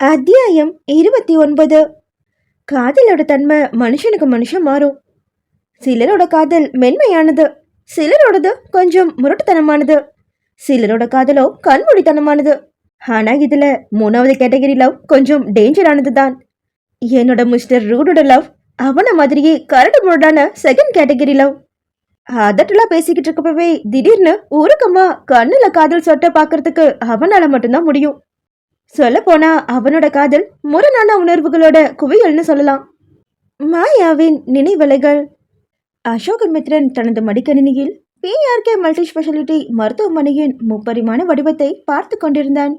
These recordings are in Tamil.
அத்தியாயம் இருபத்தி ஒன்பது. காதலோட தன்மை மனுஷனுக்கு மனுஷன் மாறும். சிலரோட காதல் மென்மையானது சிலரோடது கொஞ்சம் முரட்டுத்தனமானது சிலரோட காதலோ கண்மூடித்தனமானது. ஆனா இதுல மூணாவது கேட்டகரி லவ் கொஞ்சம் டேஞ்சரானது தான் என்னோட மிஸ்டர் ரூடோட லவ் அவனை மாதிரியே கரடு முரடான செகண்ட் கேட்டகரி லவ். அதட்டெல்லாம் பேசிக்கிட்டு இருக்கப்பவே திடீர்னு உருக்கமா கண்ணுல காதல் சொட்ட பாக்குறதுக்கு அவனால மட்டும்தான் முடியும். சொல்ல போனா அவனோட காதல் முரணான உணர்வுகளோட குவியல்னு சொல்லலாம். மாயாவின் நினைவலைகள். அசோகமித்ரன் தனது மடிக்கணினியில் பிஆர்கே மல்டி ஸ்பெஷாலிட்டி மருத்துவமனையின் முப்பரிமாண வடிவத்தை பார்த்து கொண்டிருந்தான்.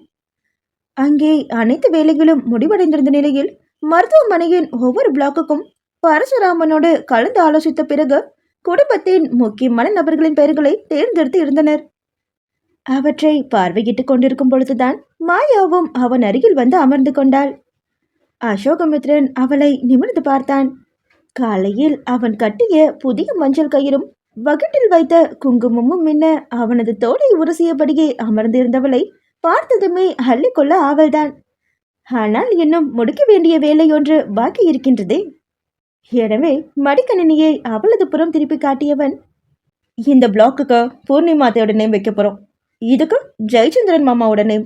அங்கே அனைத்து வேலைகளும் முடிவடைந்திருந்த நிலையில் மருத்துவமனையின் ஒவ்வொரு பிளாக்குக்கும் பரசுராமனோடு கலந்து ஆலோசித்த பிறகு குடும்பத்தின் முக்கியமான நபர்களின் பெயர்களை தேர்ந்தெடுத்து இருந்தனர். அவற்றை பார்வையிட்டுக் கொண்டிருக்கும் பொழுதுதான் மாயாவும் அவன் அருகில் வந்து அமர்ந்து கொண்டாள். அசோகமித்ரன் அவளை நிமிர்ந்து பார்த்தான். காலையில் அவன் கட்டிய புதிய மஞ்சள் கயிறும் வகுட்டில் வைத்த குங்குமமும் மின்ன அவனது தோலை உரசியபடியே அமர்ந்திருந்தவளை பார்த்ததுமே அள்ளிக்கொள்ள ஆவல்தான். ஆனால் இன்னும் முடிக்க வேண்டிய வேலை ஒன்று பாக்கி இருக்கின்றதே. எனவே மடிக்கணினியை அவளது புறம் திருப்பி காட்டியவன் இந்த பிளாக்குக்கு பூர்ணிமாத்தையோட நேம் வைக்க போகிறோம் இதுக்கு ஜெயச்சந்திரன் மாமாவோட நேம்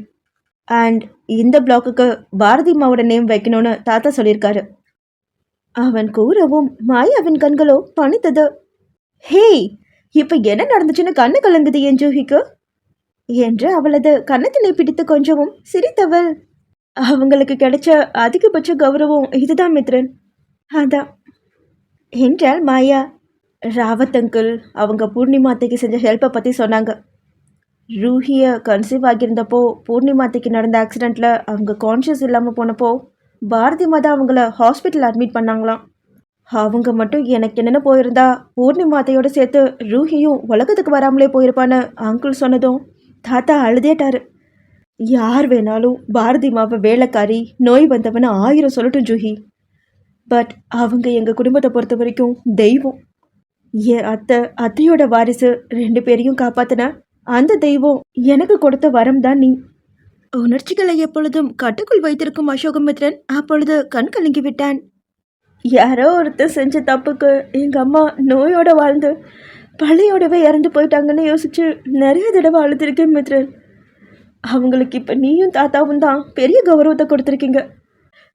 அண்ட் இந்த பிளாக்குக்கு பாரதி அம்மாவோட நேம் வைக்கணும்னு தாத்தா சொல்லியிருக்காரு. அவன் கூறவும் மாயாவின் கண்களோ பணித்தது. ஹேய் இப்போ என்ன நடந்துச்சுன்னு கண்ணு கலங்குது என் ஜூஹிக்கு? என்று அவளது கன்னத்தினை பிடித்து கொஞ்சவும் சிரித்தவள். அவங்களுக்கு கிடைச்ச அதிகபட்ச கௌரவம் இதுதான் மித்ரன். அதான். என்றாள் மாயா. ராவத் அங்கிள் அவங்க பூர்ணிமாத்தைக்கு செஞ்ச ஹெல்ப்பை பற்றி சொன்னாங்க. ரூஹியை கன்சீவ் ஆகியிருந்தப்போ பூர்ணிமாத்திக்கு நடந்த ஆக்சிடெண்ட்டில் அவங்க கான்ஷியஸ் இல்லாமல் போனப்போ பாரதி மாதா அவங்கள ஹாஸ்பிட்டல் அட்மிட் பண்ணாங்களாம் அவங்க மட்டும் எனக்கு என்னென்ன போயிருந்தா பூர்ணிமாத்தையோடு சேர்த்து ரூஹியும் உலகத்துக்கு வராமலே போயிருப்பான்னு அங்கிள் சொன்னதும் தாத்தா அழுதேட்டாரு. யார் வேணாலும் பாரதி மாவை வேலைக்காரி நோய் வந்தவன்னு ஆயிரம் சொல்லட்டும் ஜூஹி. பட் அவங்க எங்கள் குடும்பத்தை பொறுத்த வரைக்கும் தெய்வம். என் அத்தை அத்தையோட வாரிசு ரெண்டு பேரையும் காப்பாத்தின அந்த தெய்வம் எனக்கு கொடுத்த வரம் தான் நீ. உணர்ச்சிகளை எப்பொழுதும் கட்டுக்குள் வைத்திருக்கும் அசோகமித்ரன் அப்பொழுது கண் கலங்கி விட்டான். யாரோ ஒருத்தர் செஞ்ச தப்புக்கு எங்கள் அம்மா நோயோட வாழ்ந்து பள்ளியோடவே இறந்து போயிட்டாங்கன்னு யோசிச்சு நிறைய தடவை அழுதுருக்கேன் மித்ரன். அவங்களுக்கு இப்போ நீயும் தாத்தாவும் தான் பெரிய கௌரவத்தை கொடுத்துருக்கீங்க.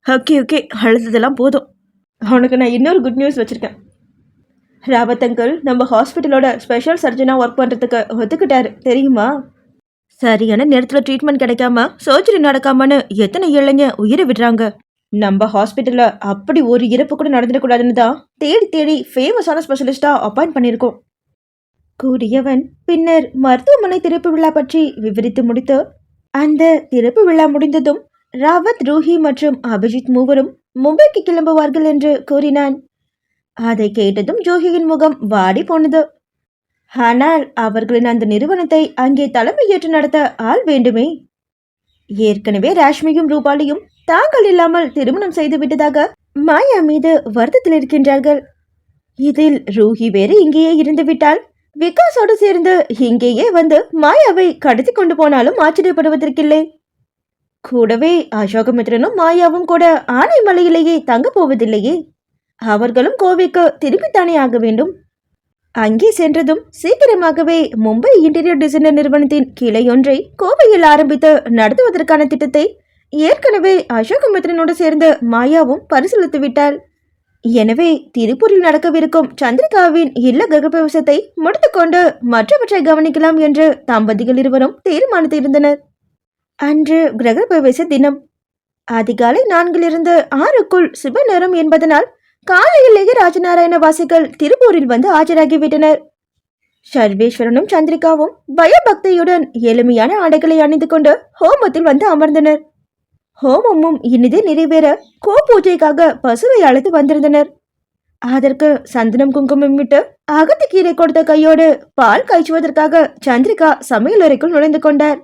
ஓகே ஓகே அழுததெல்லாம் போதும். அவனுக்கு நான் இன்னொரு குட் நியூஸ் வச்சுருக்கேன். ராவத் அங்கிள் நம்ம ஹாஸ்பிட்டலோட ஸ்பெஷல் சர்ஜனாக ஒர்க் பண்ணுறதுக்கு ஒத்துக்கிட்டாரு. தெரியுமா? சரியான நேரத்தில் ட்ரீட்மெண்ட் கிடைக்காம சர்ஜரி நடக்காமன்னு எத்தனை இளைஞ உயிரை விடுறாங்க? நம்ம ஹாஸ்பிட்டலில் அப்படி ஒரு இறப்பு கூட நடந்துடக்கூடாதுன்னு தான் தேடி தேடி ஃபேமஸான ஸ்பெஷலிஸ்ட்டாக அப்பாயிண்ட் பண்ணியிருக்கோம். கூறியவன் பின்னர் மருத்துவமனை திறப்பு விழா பற்றி விவரித்து முடித்து அந்த திறப்பு விழா முடிந்ததும் ராவத் ரூஹி மற்றும் அபிஜித் மூவரும் மும்பைக்கு கிளம்புவார்கள் என்று கூறினான். அதை கேட்டதும் ஜோகியின் முகம் வாடி போனது. ஆனால் அவர்களின் அந்த நிறுவனத்தை அங்கே தலைமையேற்று நடத்த ஆள் வேண்டுமே. ஏற்கனவே ராஷ்மியும் ரூபாலியும் தாங்கள் இல்லாமல் திருமணம் செய்து விட்டதாக மாயா மீது வருத்தத்தில் இருக்கின்றார்கள். இதில் ரூஹி வேறு இங்கேயே இருந்து விட்டால் விகாஸோடு சேர்ந்து இங்கேயே வந்து மாயாவை கடத்தி கொண்டு போனாலும் ஆச்சரியப்படுவதற்கில்லை. கூடவே அசோகமித்ரனும் மாயாவும் கூட ஆனைமலையிலேயே தங்க போவதில்லையே. அவர்களும் கோவைக்கு திரும்பித்தானே ஆக வேண்டும்? அங்கே சென்றதும் சீக்கிரமாகவே மும்பை இன்டீரியர் டிசைனர் நிறுவனத்தின் கிளையொன்றை கோவையில் ஆரம்பித்து நடத்துவதற்கான திட்டத்தை ஏற்கனவே அசோகமித்ரனோடு சேர்ந்த மாயாவும் பரிசீலித்து விட்டாள் எனவே திருப்பூரில் நடக்கவிருக்கும் சந்திரிகாவின் இல்ல கிரகப்பிரவேசத்தை முடித்துக்கொண்டு மற்றவற்றை கவனிக்கலாம் என்று தம்பதிகள் இருவரும் தீர்மானித்திருந்தனர். அன்று கிரகப்பிரவேச தினம். அதிகாலை நான்கிலிருந்து ஆறுக்குள் சிவ நேரம் என்பதனால் காலையிலேயே ராஜநாராயண வாசிகள் திருப்பூரில் வந்து ஆஜராகிவிட்டனர். சர்வேஸ்வரனும் சந்திரிகாவும் பயபக்தியுடன் எளிமையான ஆடைகளை அணிந்து கொண்டு ஹோமத்தில் வந்து அமர்ந்தனர். ஹோமமும் இனிதே நிறைவேற கோ பூஜைக்காக பசுவை அழைத்து வந்திருந்தனர். அதற்கு சந்தனம் குங்குமம் விட்டு அகத்துக்கீரை கொடுத்த கையோடு பால் காய்ச்சுவதற்காக சந்திரிகா சமையலறைக்குள் நுழைந்து கொண்டார்.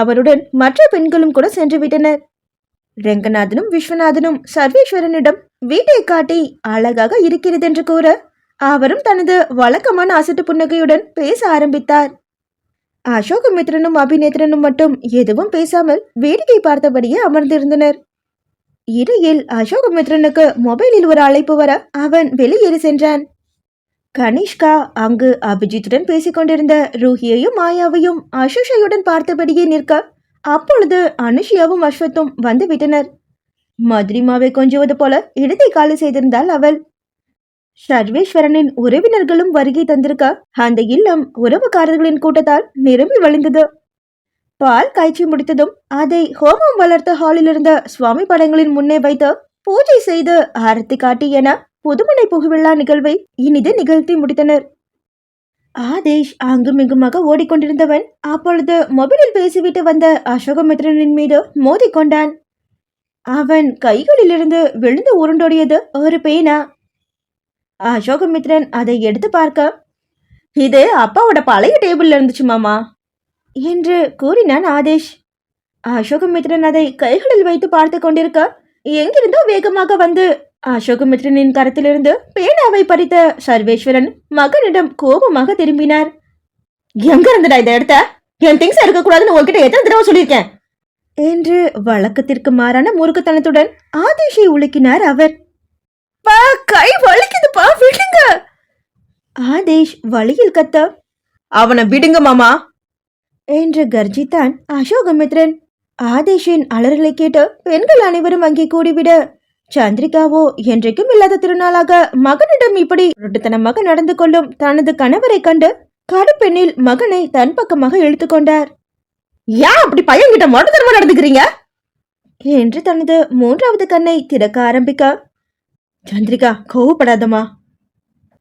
அவருடன் மற்ற பெண்களும் கூட சென்று விட்டனர் ரெங்கநாதனும் விஸ்வநாதனும் சர்வேஸ்வரனிடம் வீட்டை காட்டி அழகாக இருக்கிறது என்று கூற அவரும் தனது வழக்கமான அசட்டு புன்னகையுடன் பேச ஆரம்பித்தார். அசோகமித்ரனும் அபிநேத்ரனும் மட்டும் எதுவும் பேசாமல் வேடிக்கை பார்த்தபடியே அமர்ந்திருந்தனர். இடையில் அசோகமித்ரனுக்கு மொபைலில் ஒரு அழைப்பு வர அவன் வெளியேறி சென்றான். கனிஷ்கா அங்கு அபிஜித்துடன் பேசிக் கொண்டிருந்த ரூஹியையும் மாயாவையும் அசுஷையுடன் பார்த்தபடியே நிற்க அப்பொழுது அனுஷியாவும் அஸ்வத்தும் வந்து விட்டனர் மதுரிமாவை கொஞ்சுவது போல இடத்தை காலி செய்திருந்தாள் அவள். சர்வேஸ்வரனின் உறவினர்களும் வருகை தந்திருக்க அந்த இல்லம் உறவுக்காரர்களின் கூட்டத்தால் நிரம்பி வழிந்தது. பால் காய்ச்சி முடித்ததும் அதை ஹோமம் வளர்த்த ஹாலில் இருந்த சுவாமி படங்களின் முன்னே வைத்து பூஜை செய்து ஆரத்தி காட்டி என புதுமனை புகுவிழா நிகழ்வை இனிது நிகழ்த்தி முடித்தனர். ஆதேஷ் அங்குமிங்குமாக ஓடிக்கொண்டிருந்தவன் அப்பொழுது மொபைலில் பேசிவிட்டு வந்த அசோகமித்ரனின் மீது மோதிக்கொண்டான். அவன் கைகளிலிருந்து விழுந்து உருண்டோடியது ஒரு பேனா. அசோகமித்ரன் அதை எடுத்து பார்க்க இது அப்பாவோட பழைய டேபிள்ல இருந்துச்சு மாமா என்று கூறினான் ஆதேஷ். அசோகமித்ரன் அதை கைகளில் வைத்து பார்த்து கொண்டிருக்க எங்கிருந்தோ வேகமாக வந்து அசோகமித்ரனின் கரத்திலிருந்து பேனாவை பறித்த சர்வேஸ்வரன் மகனிடம் கோபமாக திரும்பினார். எங்க இருந்துடா இதை எடுத்த? என் திங்ஸ் இருக்கக்கூடாதுன்னு உங்ககிட்ட எத்தனை தடவை சொல்லியிருக்கேன்? என்று வழக்கத்திற்கு மாறான முருகத்தனத்துடன் ஆதேஷை உலுக்கினார் அவர். பா கை வலிக்குதுப்பா விடுங்க. ஆதேஷ் வழியில் கத்த அவனை விடுங்க மாமா. என்று கர்ஜித்தான் அசோகமித்ரன் ஆதேஷின் அலறலை கேட்டு பெண்கள் அனைவரும் அங்கே கூடிவிட சந்திரிகாவோ என்றைக்கும் இல்லாத திருநாளாக மகனிடம் இப்படி ரொட்டுத்தனமாக நடந்து கொள்ளும் தனது கணவரை கண்டு கடுப்பெண்ணில் மகனை தன் பக்கமாக இழுத்துக்கொண்டார் ஏன் அப்படி பையன்கிட்ட மொட்டத்தனமா நடந்துக்கிறீங்க? என்று தனது மூன்றாவது கண்ணை திறக்க ஆரம்பிக்க. சந்திரிகா கோவப்படாதம்மா.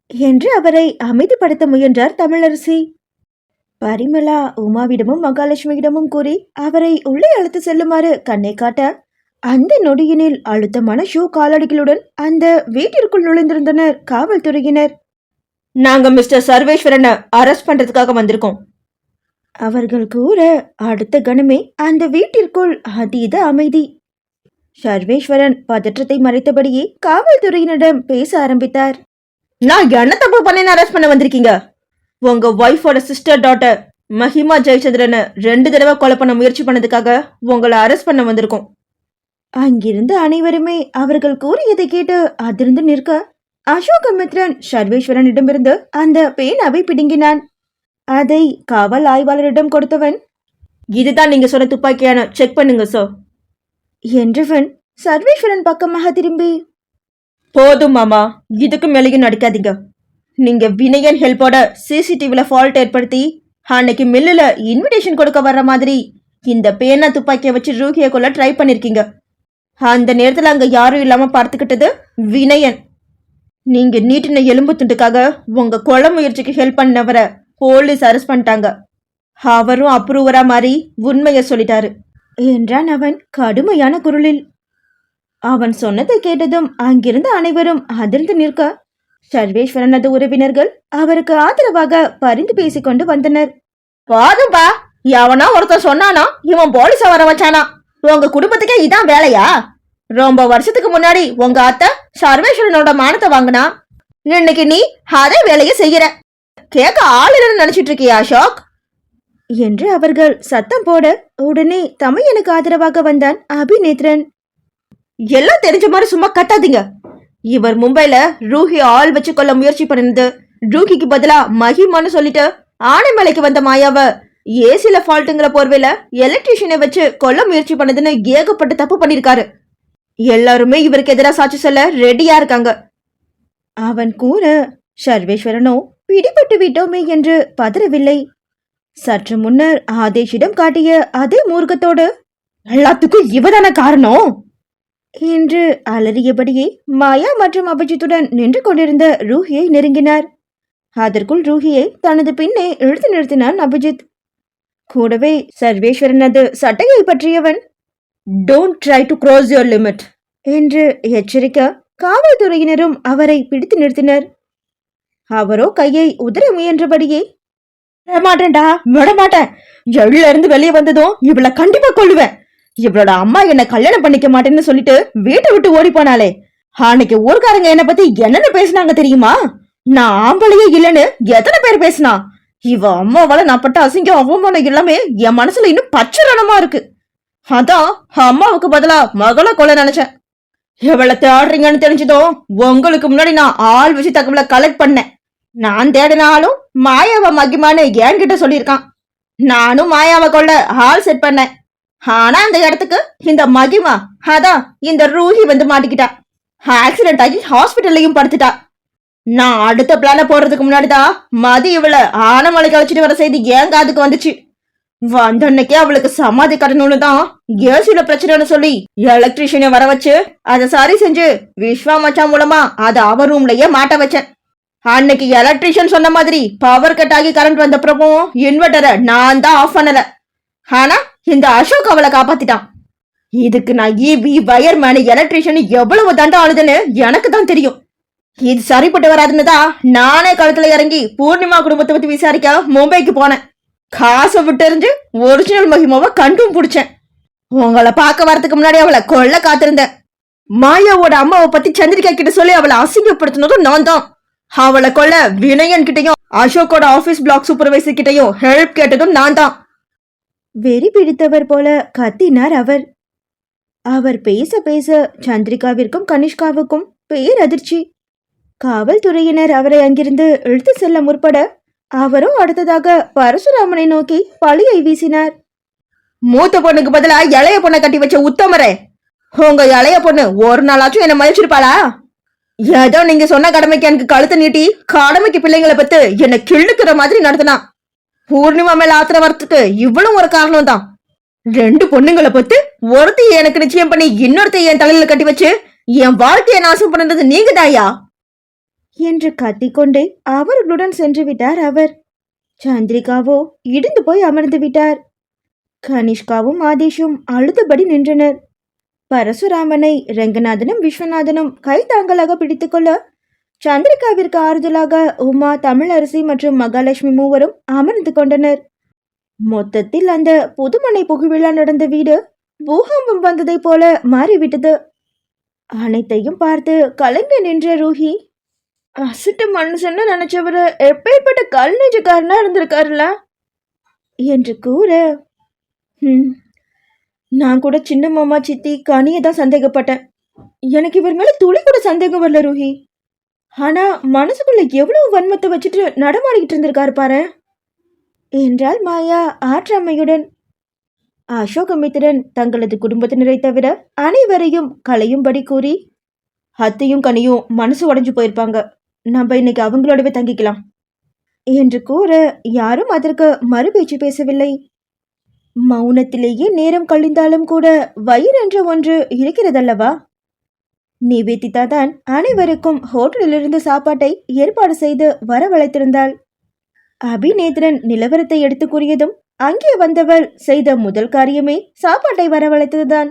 என்று அவரை அமைதிப்படுத்த முயன்றார் தமிழரசி. பரிமளா உமாவிடமும் மகாலட்சுமியிடமும் கூறி அவரை உள்ளே அழைத்து செல்லுமாறு கண்ணை காட்ட அந்த நொடியினில் அழுத்தமான ஷூ காலடிகளுடன் அந்த வீட்டிற்குள் நுழைந்திருந்தனர் காவல்துறையினர். நாங்க மிஸ்டர் சர்வேஸ்வரனை அரெஸ்ட் பண்றதுக்காக வந்திருக்கோம். அவர்கள் கூற அடுத்த கணமே அந்த வீட்டிற்குள் அதீத அமைதி. சர்வேஸ்வரன் பதற்றத்தை மறைத்தபடியே காவல்துறையினரிடம் பேச ஆரம்பித்தார். நான் என்ன தப்பு பண்ணேன்னு அரெஸ்ட் பண்ண வந்திருக்கீங்க? உங்க ஒய்ஃபோட சிஸ்டர் டாட்டர் மஹிமா ஜெயச்சந்திரனை ரெண்டு தடவை கொலை பண்ண முயற்சி பண்ணதுக்காக உங்களை அரெஸ்ட் பண்ண வந்திருக்கோம். அங்கிருந்து அனைவருமே அவர்கள் கூறியதை கேட்டு அதிர்ந்து நிற்க அசோகமித்ரன் சர்வேஸ்வரனிடமிருந்து அந்த பேனாவை பிடுங்கினான். அதை காவல் ஆய்வாளரிடம் கொடுத்தவன். இதுதான் நீங்க சொன்ன துப்பாக்கியான. செக் பண்ணுங்க சார் என்றவன் சர்வேஸ்வரன் பக்கமாக திரும்பி போதும் மாமா. இதுக்கு மேலேயும் நடிக்காதீங்க. நீங்க வினயன் ஹெல்ப்போட சிசிடிவில ஃபால்ட் ஏற்படுத்தி அன்னைக்கு மில்லுல இன்விடேஷன் கொடுக்க வர்ற மாதிரி இந்த பேனா துப்பாக்கியை வச்சு ரூகிய கொள்ள ட்ரை பண்ணிருக்கீங்க. அந்த நேரத்துல அங்க யாரும் இல்லாம பார்த்துக்கிட்டது வினயன். நீங்க நீட்டின எலும்பு துண்டுக்காக உங்க கொலை முயற்சிக்கு ஹெல்ப் பண்ணவரை போலீஸ் அரெஸ்ட் பண்ணிட்டாங்க. அவரும் அப்ரூவரா மாறி உண்மையை சொல்லிட்டாரு. என்றான் அவன் கடுமையான குரலில். அவன் சொன்னதை கேட்டதும் அங்கிருந்த அனைவரும் அதிர்ந்து நிற்க சர்வேஸ்வரனது உறவினர்கள் அவருக்கு ஆதரவாக பரிந்து பேசிக்கொண்டு வந்தனர். போதும்பா எவனா ஒருத்தன் சொன்னானா இவன் போலீஸ வர வச்சானா? உங்க குடும்பத்துக்கே இதான் வேலையா? ரொம்ப வருஷத்துக்கு முன்னாடி உங்க அத்தை சர்வேஸ்வரனோட மானத்தை வாங்கினா இன்னைக்கு நீ அதே வேலையை செய்யற. கேட்க ஆள் இல்லைன்னு நினைச்சிட்டு இருக்கியா அசோக்? என்று அவர்கள் சத்தம் போட உடனே தமையனுக்கு ஆதரவாக வந்தான் அபிநேத்ரன். எல்லாம் தெரிஞ்ச மாதிரி சும்மா கட்டாதீங்க. இவர் மும்பைல ரூஹி ஆள் வச்சு கொள்ள முயற்சி பண்ணினது. ரூஹிக்கு பதிலா மஹிமான்னு சொல்லிட்டு ஆனைமலைக்கு வந்த மாயாவ ஏசில ஃபால்ட்டுங்கிற போர்வையில எலக்ட்ரிஷியனை வச்சு கொல்ல முயற்சி பண்ணதுன்னு ஏகப்பட்ட தப்பு பண்ணிருக்காரு. எல்லாருமே இவருக்கு எதிராக சாட்சி சொல்ல ரெடியா இருக்காங்க. அவன் கூற சர்வேஸ்வரனோ பிடிபட்டு விட்டோமே என்று பதறவில்லை. சற்று முன்னர் ஆதேஷிடம் காட்டிய அதே மூர்க்கத்தோடு எல்லாத்துக்கும் இவதான காரணம்? என்று அலறியபடியே மாயா மற்றும் அபிஜித்துடன் நின்று கொண்டிருந்த ரூஹியை நெருங்கினார். அதற்குள் ரூஹியை தனது பின்னே இழுத்து நிறுத்தினான் அபிஜித். கூடவே சர்வேஸ்வரனது சட்டையை பற்றியவன். Don't try to cross your limit என்று எச்சரிக்க காவல்துறையினரும் அவரை பிடித்து நிறுத்தினர். அவரோ கையை உதற முயன்றபடியே. மாட்டேன்டா விடமாட்டேன். எள்ள இருந்து வெளியே வந்ததும் இவளை கண்டிப்பா கொள்ளுவேன் இவளோட அம்மா என்ன கல்யாணம் பண்ணிக்க மாட்டேன்னு சொல்லிட்டு வீட்டை விட்டு ஓடி போனாலே அன்னைக்கு ஊர்க்காரங்க என்ன பத்தி என்னென்ன பேசுனாங்க தெரியுமா? நான் ஆம்பளையே இல்லைன்னு எத்தனை பேர் பேசினா? இவ அம்மாவால நான் பட்ட அசிங்கம் அவமானம் எல்லாமே என் மனசுல இன்னும் பச்சரணமா இருக்கு. அதான் அம்மாவுக்கு பதிலா மகளை கொலை நினைச்சேன். எவ்வளவு தேடுறீங்கன்னு தெரிஞ்சதும் உங்களுக்கு முன்னாடி நான் ஆள் வச்சு தகவலை கலெக்ட் பண்ணேன். நான் தேடினாலும் மாயாவை மகிமான்னு என்கிட்ட சொல்லியிருக்கான். நானும் மாயாவை கொள்ள ஆள் செட் பண்ணேன். ஆனா அந்த இடத்துக்கு இந்த மகிமா அதான் இந்த ரூஹி வந்து மாட்டிக்கிட்டா. ஆக்சிடென்ட் ஆகி ஹாஸ்பிட்டல்லையும் படுத்துட்டா. நான் அடுத்த பிளான போடுறதுக்கு முன்னாடிதான் மதி இவளை ஆனமலை கழிச்சிட்டு வர செய்தி ஏன் காதுக்கு வந்துச்சு. வந்தன்னைக்கே அவளுக்கு சமாதி கட்டணும்னு தான் ஏசில பிரச்சனைன்னு சொல்லி எலக்ட்ரிஷியனை வர வச்சு அதை சரி செஞ்சு விஸ்வா மச்சான் மூலமா அதை அவ ரூம்லயே மாட்ட வச்சேன். அன்னைக்கு எலக்ட்ரிஷியன் சொன்ன மாதிரி பவர் கட் ஆகி கரண்ட் வந்தப்புறமும் இன்வெர்டரை நான் தான் ஆஃப் பண்ணல. ஆனா இந்த அசோக் அவளை காப்பாத்திட்டான். இதுக்கு நான் ஈவி வயர்மேன் எலக்ட்ரிஷியன் எவ்வளவு தண்டம் ஆளுதுன்னு எனக்கு தான் தெரியும். இது சரிப்பட்டு வராதுன்னு தான் நானே களத்துல இறங்கி பூர்ணிமா குடும்பத்தை பத்தி விசாரிக்க மும்பைக்கு போனேன். காசை விட்டுறிஞ்சு ஒரிஜினல் மகிமாவை கண்டும் பிடிச்சேன். உங்களை பார்க்க வரதுக்கு முன்னாடி அவளை கொள்ள காத்திருந்தேன். மாயாவோட அம்மாவை பத்தி சந்திரிகா கிட்ட சொல்லி அவளை அசிங்கப்படுத்தினதும் நான் தான். அவளை கொல்ல வினயன் கிட்டயும் அசோக்கோட ஆபீஸ் பிளாக் சூப்பர்வைசர் கிட்டயும் ஹெல்ப் கேட்டதும் நான் தான் வெறி பிடித்தவர் போல கத்தினார் அவர். அவர் பேச பேச சந்திரிகாவிற்கும் கனிஷ்காவுக்கும் பேரதிர்ச்சி. காவல்துறையினர் அவரை அங்கிருந்து இழுத்து செல்ல முற்பட அவரும் அடுத்ததாக பரசுராமனை நோக்கி பழியை வீசினார். மூத்த பொண்ணுக்கு பதிலா இளைய பொண்ணை கட்டி வச்ச உத்தமரே. உங்க இளைய பொண்ணு ஒரு நாளாச்சும் என்ன மதிச்சிருப்பாளா? ஏதோ நீங்க சொன்ன கடமைக்கு எனக்கு கழுத்து நீட்டி கடமைக்கு பிள்ளைங்களை பத்து என்னை கிள்ளுக்கிற மாதிரி நடத்தினா. பூர்ணிமா மேல ஆத்திர வரத்துக்கு இவ்வளவு ஒரு காரணம் தான். ரெண்டு பொண்ணுங்களை பத்து ஒருத்தி எனக்கு நிச்சயம் பண்ணி இன்னொருத்தி என் தலையில கட்டி வச்சு என் வாழ்க்கையை நாசம் பண்ணது நீங்க தாயா? என்று கத்திக்கொண்டு அவர்களுடன் சென்று விட்டார் அவர். சந்திரிகாவோ இடிந்து போய் அமர்ந்து விட்டார். கனிஷ்காவும் ஆதேஷும் அழுதபடி நின்றனர். பரசுராமனை ரங்கநாதனும் விஸ்வநாதனும் கைதாங்கலாக பிடித்துக்கொள்ள சந்திரிகாவிற்கு ஆறுதலாக உமா தமிழரசி மற்றும் மகாலட்சுமி மூவரும் அமர்ந்து கொண்டனர். மொத்தத்தில் அந்த புதுமனை புகுவிழா நடந்த வீடு பூகம்பம் வந்ததைப் போல மாறிவிட்டது. அனைத்தையும் பார்த்து கலங்க நின்ற ரூஹி அசட்டு மனுஷன்னு நினைச்சவரு எப்பேற்பட்ட கல் நெஞ்சுக்காரனா இருந்திருக்காருல? என்று கூற ம் நான் கூட சின்ன மாமா சித்தி கனியை தான் சந்தேகப்பட்டேன். எனக்கு இவர் மேலே துளி கூட சந்தேகம் வரல ரூஹி. ஆனால் மனசுக்குள்ள எவ்வளோ வன்மத்தை வச்சுட்டு நடமாடிக்கிட்டு இருந்திருக்காரு பாரு. என்றால் மாயா ஆற்றாமையுடன். அசோகமித்திரன் தங்களது குடும்பத்தினரை தவிர அனைவரையும் களையும்படி கூறி அத்தையும் கனியும் மனசு உடைஞ்சு போயிருப்பாங்க. நம்ம இன்னைக்கு அவங்களோடவே தங்கிக்கலாம். என்று கூற யாரும் அதற்கு மறுபேச்சு பேசவில்லை. மௌனத்திலேயே நேரம் கழிந்தாலும் கூட வயிறு என்ற ஒன்று இருக்கிறதல்லவா? நிவேதிதா தான் அனைவருக்கும் ஹோட்டலிலிருந்து சாப்பாட்டை ஏற்பாடு செய்து வரவழைத்திருந்தாள். அபிநேத்திரன் நிலவரத்தை எடுத்து கூறியதும் அங்கே வந்தவள் செய்த முதல் காரியமே சாப்பாட்டை வரவழைத்ததுதான்.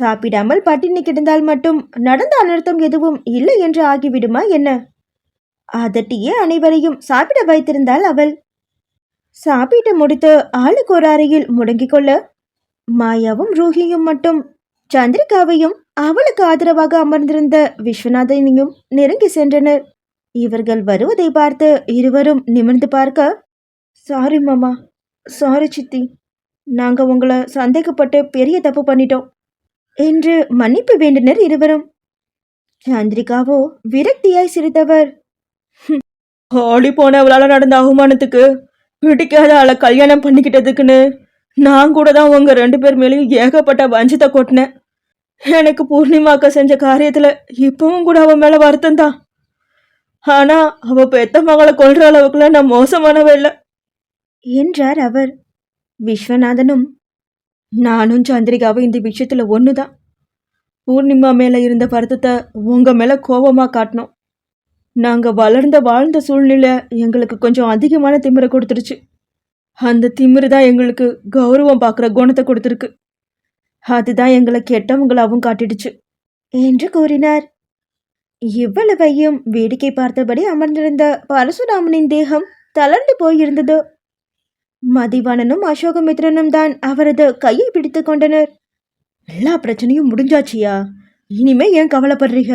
சாப்பிடாமல் பட்டினி கிடந்தால் மட்டும் நடந்த அனர்த்தம் எதுவும் இல்லை என்று ஆகிவிடுமா என்ன? அதட்டியே அனைவரையும் சாப்பிட வைத்திருந்தாள் அவள். சாப்பிட்டு முடித்து ஆளுக்கு ஒரு அறையில் முடங்கிக் கொள்ள மாயாவும் ரூஹியும் மட்டும் சந்திரிகாவையும் அவளுக்கு ஆதரவாக அமர்ந்திருந்த விஸ்வநாதனையும் நெருங்கி சென்றனர். இவர்கள் வருவதை பார்த்து இருவரும் நிமிர்ந்து பார்க்க சாரி மாமா சாரி சித்தி. நாங்க உங்களை சந்தேகப்பட்டு பெரிய தப்பு பண்ணிட்டோம் என்று மன்னிப்பு வேண்டினர் இருவரும். சந்திரிகாவோ விரக்தியாய் சிரித்தவர். ஆடி போனவளால நடந்த அவமானத்துக்கு பிடிக்காத ஆளை கல்யாணம் பண்ணிக்கிட்டதுக்குன்னு நான் கூட தான் உங்க ரெண்டு பேர் மேலேயும் ஏகப்பட்ட வஞ்சத்தை கொட்டினேன். எனக்கு பூர்ணிமாக்கா செஞ்ச காரியத்துல இப்பவும் கூட அவன் மேல வருத்தம் தான். ஆனா அவ பெத்த மகளை கொள்ற அளவுக்குலாம் நான் மோசமானவ இல்லை. என்றார் அவர். விஸ்வநாதனும் நானும் சந்திரிகாவும் இந்த விஷயத்துல ஒண்ணுதான். பூர்ணிமா மேல இருந்த வருத்தத்தை உங்க மேல கோபமா காட்டினோம். நாங்கள் வளர்ந்த வாழ்ந்த சூழ்நிலை எங்களுக்கு கொஞ்சம் அதிகமான திமிரை கொடுத்துருச்சு. அந்த திமிரு தான் எங்களுக்கு கௌரவம் பார்க்குற குணத்தை கொடுத்துருக்கு. அதுதான் எங்களை கெட்டவங்களாவும் காட்டிடுச்சு. என்று கூறினார். இவ்வளவையும் வேடிக்கை பார்த்தபடி அமர்ந்திருந்த பரசுராமனின் தேகம் தளர்ந்து போயிருந்தது. மதிவாணனும் அசோகமித்ரனும் தான் அவரது கையை பிடித்து கொண்டனர். எல்லா பிரச்சனையும் முடிஞ்சாச்சியா? இனிமே ஏன் கவலைப்படுறீங்க?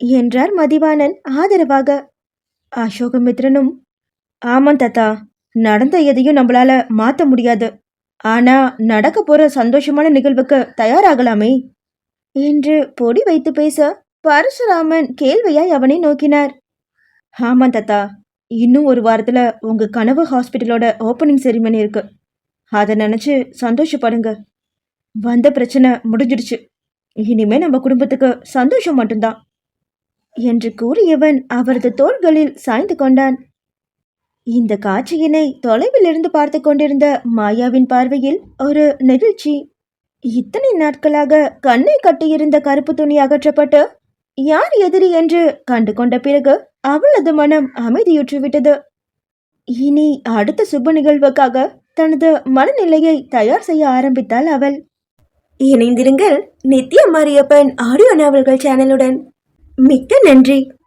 என்றார் மதிவாணன் ஆதரவாக. அசோகமித்ரனும் ஆமாம் தாத்தா நடந்த எதையும் நம்மளால மாற்ற முடியாது. ஆனா நடக்க போற சந்தோஷமான நிகழ்வுக்கு தயாராகலாமே என்று பொடி வைத்து பேச பரசுராமன் கேள்வியாய் அவனை நோக்கினார். ஆமாம் தாத்தா இன்னும் ஒரு வாரத்துல உங்க கனவு ஹாஸ்பிட்டலோட ஓப்பனிங் செரிமனி இருக்கு. அதை நினைச்சு சந்தோஷப்படுங்க. வந்த பிரச்சனை முடிஞ்சிடுச்சு. இனிமே நம்ம குடும்பத்துக்கு சந்தோஷம் மட்டும்தான். என்று கூறியவன் அவரது தோள்களில் சாய்ந்து கொண்டான். இந்த காட்சியினை தொலைவில் இருந்து பார்த்து கொண்டிருந்த மாயாவின் பார்வையில் ஒரு நெகிழ்ச்சி. இத்தனை நாட்களாக கண்ணை கட்டியிருந்த கருப்பு துணி அகற்றப்பட்டு யார் எதிரி என்று கண்டு கொண்ட பிறகு அவளது மனம் அமைதியுற்றுவிட்டது இனி அடுத்த சுப நிகழ்வுக்காக தனது மனநிலையை தயார் செய்ய ஆரம்பித்தாள் அவள். இணைந்திருங்கள் நித்யா மாரியப்பன் ஆடியோ நாவல்கள் சேனலுடன். மிக்க நன்றி.